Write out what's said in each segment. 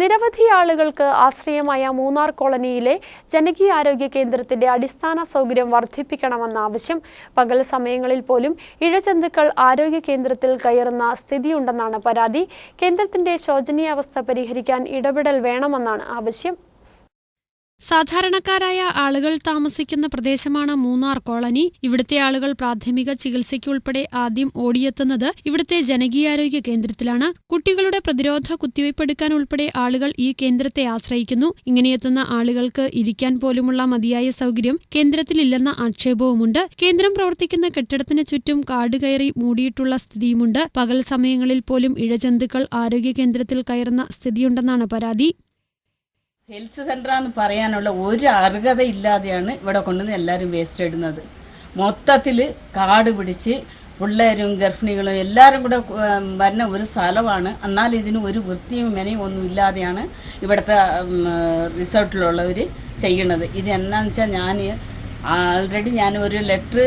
നിരവധി ആളുകൾക്ക് ആശ്രയമായ മൂന്നാർ കോളനിയിലെ ജനകീയാരോഗ്യ കേന്ദ്രത്തിന്റെ അടിസ്ഥാന സൗകര്യം വർദ്ധിപ്പിക്കണമെന്ന ആവശ്യം പകൽ സമയങ്ങളിൽ പോലും ഇഴജന്തുക്കൾ ആരോഗ്യ കേന്ദ്രത്തിൽ കയറുന്ന സ്ഥിതിയുണ്ടെന്നാണ് പരാതി. കേന്ദ്രത്തിന്റെ ശോചനീയാവസ്ഥ പരിഹരിക്കാൻ ഇടപെടൽ വേണമെന്നാണ് ആവശ്യം. സാധാരണക്കാരായ ആളുകൾ താമസിക്കുന്ന പ്രദേശമാണ് മൂന്നാർ കോളനി. ഇവിടുത്തെ ആളുകൾ പ്രാഥമിക ചികിത്സയ്ക്കുൾപ്പെടെ ആദ്യം ഓടിയെത്തുന്നത് ഇവിടുത്തെ ജനകീയാരോഗ്യ കേന്ദ്രത്തിലാണ്. കുട്ടികളുടെ പ്രതിരോധ കുത്തിവയ്പ് എടുക്കാൻ ഉൾപ്പെടെ ആളുകൾ ഈ കേന്ദ്രത്തെ ആശ്രയിക്കുന്നു. ഇങ്ങനെയെത്തുന്ന ആളുകൾക്ക് ഇരിക്കാൻ പോലുമുള്ള മതിയായ സൗകര്യം കേന്ദ്രത്തിലില്ലെന്ന ആക്ഷേപവുമുണ്ട്. കേന്ദ്രം പ്രവർത്തിക്കുന്ന കെട്ടിടത്തിന് ചുറ്റും കാട് കയറി മൂടിയിട്ടുള്ള സ്ഥിതിയുമുണ്ട്. പകൽ സമയങ്ങളിൽ പോലും ഇഴജന്തുക്കൾ ആരോഗ്യ കേന്ദ്രത്തിൽ കയറുന്ന സ്ഥിതിയുണ്ടെന്നാണ് പരാതി. ഹെൽത്ത് സെന്ററാന്ന് പറയാനുള്ള ഒരു അർഹത ഇല്ലാതെയാണ് ഇവിടെ കൊണ്ടുവന്ന് എല്ലാവരും വേസ്റ്റ് ഇടുന്നത്. മൊത്തത്തിൽ കാട് പിടിച്ച് പിള്ളേരും ഗർഭിണികളും എല്ലാവരും കൂടെ വരുന്ന ഒരു സ്ഥലമാണ്. എന്നാൽ ഇതിന് ഒരു വൃത്തിയും മെനയും ഒന്നും ഇല്ലാതെയാണ് ഇവിടുത്തെ റിസോർട്ടിലുള്ളവർ ചെയ്യണത് ഇത് എന്നാന്ന് വെച്ചാൽ ഞാൻ ആൾറെഡി ഞാൻ ഒരു ലെറ്റർ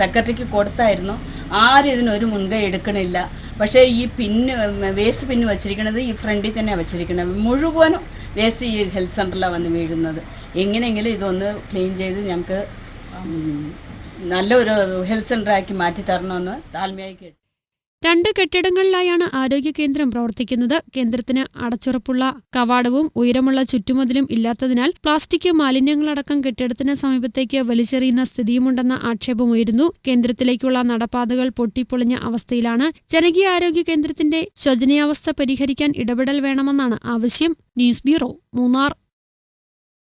സെക്രട്ടറിക്ക് കൊടുത്തായിരുന്നു. ആരും ഇതിനൊരു മുൻകൈ എടുക്കണില്ല. പക്ഷേ ഈ പിന്ന് വേസ്റ്റ് പിന്ന് വച്ചിരിക്കുന്നത് ഈ ഫ്രണ്ടിൽ തന്നെ വെച്ചിരിക്കുന്നത് മുഴുവനും വേസ്റ്റ് ഈ ഹെൽത്ത് സെന്ററിലാണ് വന്ന് വീഴുന്നത്. എങ്ങനെയെങ്കിലും ഇതൊന്ന് ക്ലീൻ ചെയ്ത് ഞങ്ങൾക്ക് നല്ലൊരു ഹെൽത്ത് സെന്ററാക്കി മാറ്റി തരണമെന്ന് താൽമയായി കേട്ടു രണ്ട് കെട്ടിടങ്ങളിലായാണ് ആരോഗ്യ കേന്ദ്രം പ്രവർത്തിക്കുന്നത്. കേന്ദ്രത്തിന് അടച്ചുറപ്പുള്ള കവാടവും ഉയരമുള്ള ചുറ്റുമതിലും ഇല്ലാത്തതിനാൽ പ്ലാസ്റ്റിക് മാലിന്യങ്ങളടക്കം കെട്ടിടത്തിന് സമീപത്തേക്ക് വലിച്ചെറിയുന്ന സ്ഥിതിയുമുണ്ടെന്ന ആക്ഷേപമുയരുന്നു. കേന്ദ്രത്തിലേക്കുള്ള നടപ്പാതകൾ പൊട്ടിപ്പൊളിഞ്ഞ അവസ്ഥയിലാണ് ജനകീയ ആരോഗ്യ കേന്ദ്രത്തിന്റെ ശോചനീയാവസ്ഥ പരിഹരിക്കാൻ ഇടപെടൽ വേണമെന്നാണ് ആവശ്യം. News bureau Munnar.